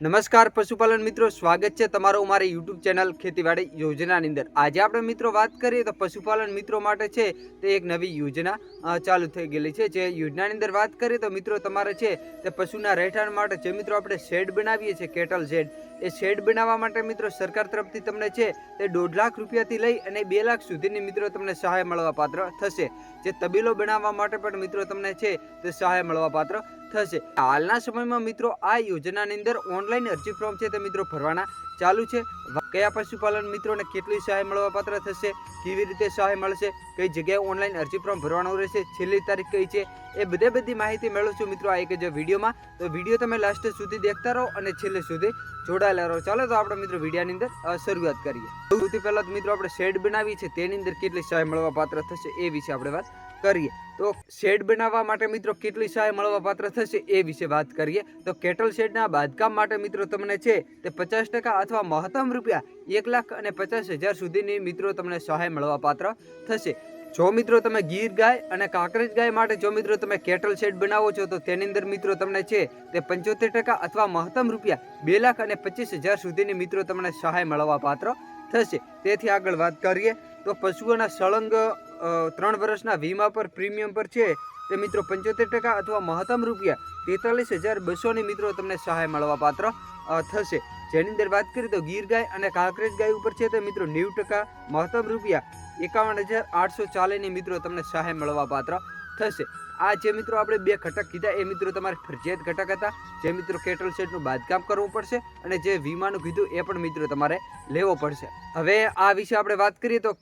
નમસ્કાર પશુપાલન મિત્રો, સ્વાગત છે તમારું મારી યુટ્યુબ ચેનલ ખેતીવાડી યોજનાની અંદર. આજે આપણે મિત્રો વાત કરીએ તો પશુપાલન મિત્રો માટે છે તે એક નવી યોજના ચાલુ થઈ ગયેલી છે. જે યોજનાની અંદર વાત કરીએ તો મિત્રો તમારે છે તે પશુના રહેઠાણ માટે જે મિત્રો આપણે શેડ બનાવીએ છીએ, કેટલ શેડ, એ શેડ બનાવવા માટે મિત્રો સરકાર તરફથી તમને છે તે દોઢ લાખ રૂપિયાથી લઈ અને બે લાખ સુધીની મિત્રો તમને સહાય મળવા પાત્ર થશે. જે તબીલો બનાવવા માટે પણ મિત્રો તમને છે તે સહાય મળવા પાત્ર થશે. હાલના સમયમાં મિત્રો આ યોજનાની અંદર ઓનલાઈન અરજી ફોર્મ છે તે મિત્રો ભરવાના ચાલુ છે. કયા પશુપાલન મિત્રોને કેટલી સહાય મળવા પાત્ર થશે? કેવી રીતે સહાય મળશે? કઈ જગ્યાએ ઓનલાઈન અરજી ફોર્મ ભરવાનું રહેશે? છેલ્લી તારીખ કઈ છે? એ બધે બધી માહિતી મેળવશું મિત્રો આ એક જ વિડીયોમાં. તો વીડિયો તમે લાસ્ટ સુધી દેખતા રહો અને છેલ્લે સુધી જોડાયેલા રહો. ચાલો તો આપણે મિત્રો વિડીયાની અંદર શરૂઆત કરીએ. સૌથી પહેલાં તો મિત્રો આપણે શેડ બનાવી છે તેની અંદર કેટલી સહાય મળવા પાત્ર થશે એ વિશે આપણે વાત કરીએ. તો શેડ બનાવવા માટે મિત્રો કેટલી સહાય મળવા પાત્ર થશે એ વિશે વાત કરીએ. તો કેટલ શેડના બાંધકામ માટે મિત્રો તમને છે તે પચાસ ટકા અથવા મહત્તમ રૂપિયા એક લાખ અને પચાસ હજાર સુધીની મિત્રો તમને સહાય મળવા પાત્ર થશે. જો મિત્રો તમે ગીર ગાય અને કાંકરેજ ગાય માટે જો મિત્રો તમે કેટલ શેડ બનાવો છો, તો તેની અંદર મિત્રો તમને છે તે પંચોતેર ટકા અથવા મહત્તમ રૂપિયા બે લાખ અને પચીસ હજાર સુધીની મિત્રો તમને સહાય મળવા પાત્ર થશે. તેથી આગળ વાત કરીએ, તો પશુઓના સળંગ ત્રણ વર્ષના વીમા પર પ્રીમિયમ પર છે તે મિત્રો પંચોતેર ટકા અથવા મહત્તમ રૂપિયા તેતાલીસ હજાર બસોની મિત્રો તમને સહાય મળવા પાત્ર થશે. જેની અંદર વાત કરીએ તો ગીર ગાય અને કાંકરેજ ગાય ઉપર છે તો મિત્રો નેવું ટકા મહત્તમ રૂપિયા એકાવન હજાર આઠસો ચાલીસની મિત્રો તમને સહાય મળવા પાત્ર થશે. આ જે મિત્રો આપણે બે ઘટક કીધા, એ મિત્રો તમારે ફરજિયાત ઘટક હતા. જે મિત્રો કેટલ શેડનું બાંધકામ કરવું પડશે અને જે વીમાનું કીધું, એ પણ મિત્રો તમારે લેવો પડશે. હવે આ વિશે આપણે વાત કરીએ તો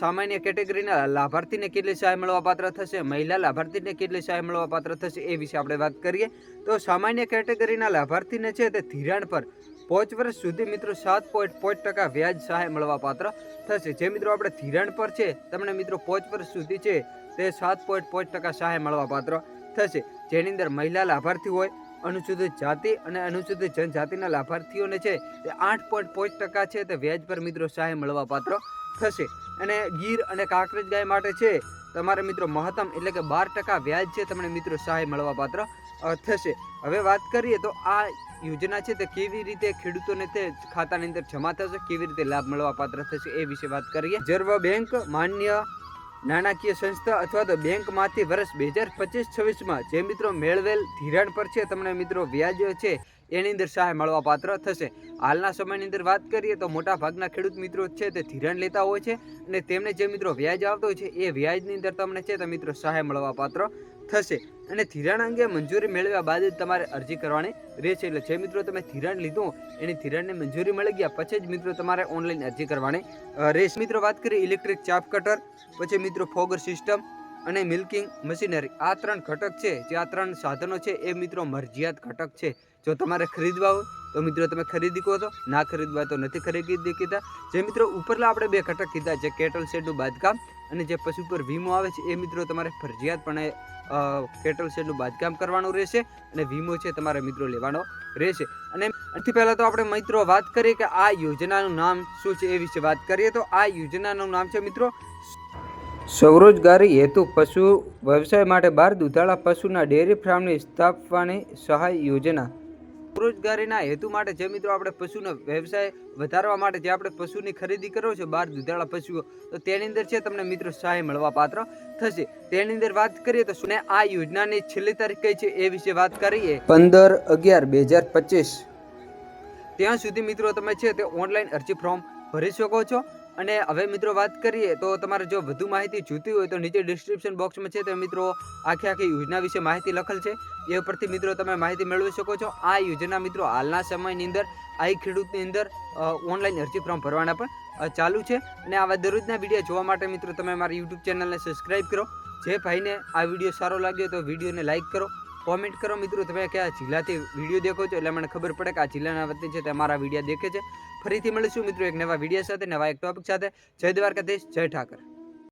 સામાન્ય કેટેગરીના લાભાર્થીને કેટલી સહાય મળવાપાત્ર થશે, મહિલા લાભાર્થીને કેટલી સહાય મળવા પાત્ર થશે, એ વિશે આપણે વાત કરીએ. તો સામાન્ય કેટેગરીના લાભાર્થીને છે તે ધિરાણ પર પાંચ વર્ષ સુધી મિત્રો સાત પોઈન્ટ પાંચ ટકા વ્યાજ સહાય મળવા પાત્ર થશે. જે મિત્રો આપણે ધિરાણ પર છે તમને મિત્રો પાંચ વર્ષ સુધી છે તે સાત પોઈન્ટ પાંચ ટકા સહાય મળવા પાત્ર થશે. જેની અંદર મહિલા લાભાર્થી હોય અનુસૂચિત જાતિ અને અનુસૂચિત જનજાતિના લાભાર્થીઓને છે તે આઠ પોઈન્ટ પાંચ ટકા છે તે વ્યાજ પર મિત્રો સહાય મળવા પાત્ર થશે. અને ગીર અને કાંકરેજ ગાય માટે છે તમારે મિત્રો મહત્તમ એટલે કે બાર ટકા વ્યાજ છે તમને મિત્રો સહાય મળવા પાત્ર અ, થશે. હવે વાત કરીએ તો આ યોજના છે તે કેવી રીતે ખેડૂતોને તે ખાતાની અંદર જમા થશે, કેવી રીતે લાભ મળવા પાત્ર થશે એ વિશે વાત કરીએ. રિઝર્વ બેંક માન્ય નાણાકીય સંસ્થા અથવા તો બેંકમાંથી વર્ષ બે હજાર પચીસ છવ્વીસમાં જે મિત્રો મેળવેલ ધિરાણ પર છે, તમને મિત્રો વ્યાજ છે, એની અંદર સહાય મળવા પાત્ર થશે. હાલના સમયની અંદર વાત કરીએ તો મોટા ભાગના ખેડૂત મિત્રો છે તે ધિરાણ લેતા હોય છે અને તેમને જે મિત્રો વ્યાજ આવતો હોય છે એ વ્યાજની અંદર તમને છે તે મિત્રો સહાય મળવા પાત્ર થશે. અને ધિરાણ અંગે મંજૂરી મેળવ્યા બાદ જ તમારે અરજી કરવાની રહેશે. એટલે જે મિત્રો તમે ધિરાણ લીધું, એની ધિરાણની મંજૂરી મળી ગયા પછી જ મિત્રો તમારે ઓનલાઈન અરજી કરવાની રહેશે. મિત્રો વાત કરીએ ઇલેક્ટ્રિક ચાપ કટર, પછી મિત્રો ફોગર સિસ્ટમ અને મિલ્કિંગ મશીનરી. આ ત્રણ ઘટક છે. જે આ ત્રણ સાધનો છે, એ મિત્રો મરજિયાત ઘટક છે. જો તમારે ખરીદવા હોય, તો મિત્રો તમે ખરીદી કહો તો ના ખરીદવા તો નથી ખરીદી કીધા જે મિત્રો ઉપરલા આપણે બે ઘટક કીધા, જે કેટલ શેડનું બાંધકામ અને જે પશુ પર વીમો આવે છે, એ મિત્રો તમારે ફરજિયાતપણે કેટલ શેડનું બાંધકામ કરવાનું રહેશે અને વીમો છે તમારે મિત્રો લેવાનો રહેશે. અને એથી પહેલાં તો આપણે મિત્રો વાત કરીએ કે આ યોજનાનું નામ શું છે એ વિશે વાત કરીએ. તો આ યોજનાનું નામ છે મિત્રો, સ્વરોજગારી હેતુ પશુ વ્યવસાય માટે બાર દુધાળા પશુના ડેરી ફાર્મની સ્થાપવાની સહાય યોજના. સ્વરોજગારીના હેતુ માટે જે મિત્રો આપણે પશુનો વ્યવસાય વધારવા માટે જે આપણે પશુની ખરીદી કરો છો, બાર દૂધાળા પશુઓ, તો તેની અંદર છે તમને મિત્રો સહાય મળવા પાત્ર થશે. તેની અંદર વાત કરીએ તો શું- આ યોજનાની છેલ્લી તારીખ કઈ છે એ વિશે વાત કરીએ. પંદર અગિયાર બે હજાર પચીસ. ત્યાં સુધી મિત્રો તમે છે તે ઓનલાઈન અરજી ફોર્મ ભરી શકો છો. અને હવે મિત્રો વાત કરીએ તો તમારે જો વધુ માહિતી જોતી હોય તો નીચે ડિસ્ક્રિપ્શન બોક્સમાં છે તે મિત્રો આખી આખી યોજના વિશે માહિતી લખેલ છે. એ ઉપરથી મિત્રો તમે માહિતી મેળવી શકો છો. આ યોજના મિત્રો હાલના સમયની અંદર, આ ખેડૂતની અંદર ઓનલાઈન અરજી ફોર્મ ભરવાના પણ ચાલુ છે. અને આવા દરરોજના વીડિયો જોવા માટે મિત્રો તમે મારી યુટ્યુબ ચેનલને સબસ્ક્રાઈબ કરો. જે ભાઈને આ વીડિયો સારો લાગ્યો તો વિડીયોને લાઈક કરો. કોમેન્ટ કરો મિત્રો. તમે કયા જિલ્લાથી વીડિયો દેખો છો એટલે મને ખબર પડે કે આ જિલ્લાના વતી છે તે મારા વીડિયો દેખે છે. ફરીથી મળીશું મિત્રો એક નવા વીડિયો સાથે, નવા એક ટોપિક સાથે. જય દ્વારકાધીશ, જય ઠાકર.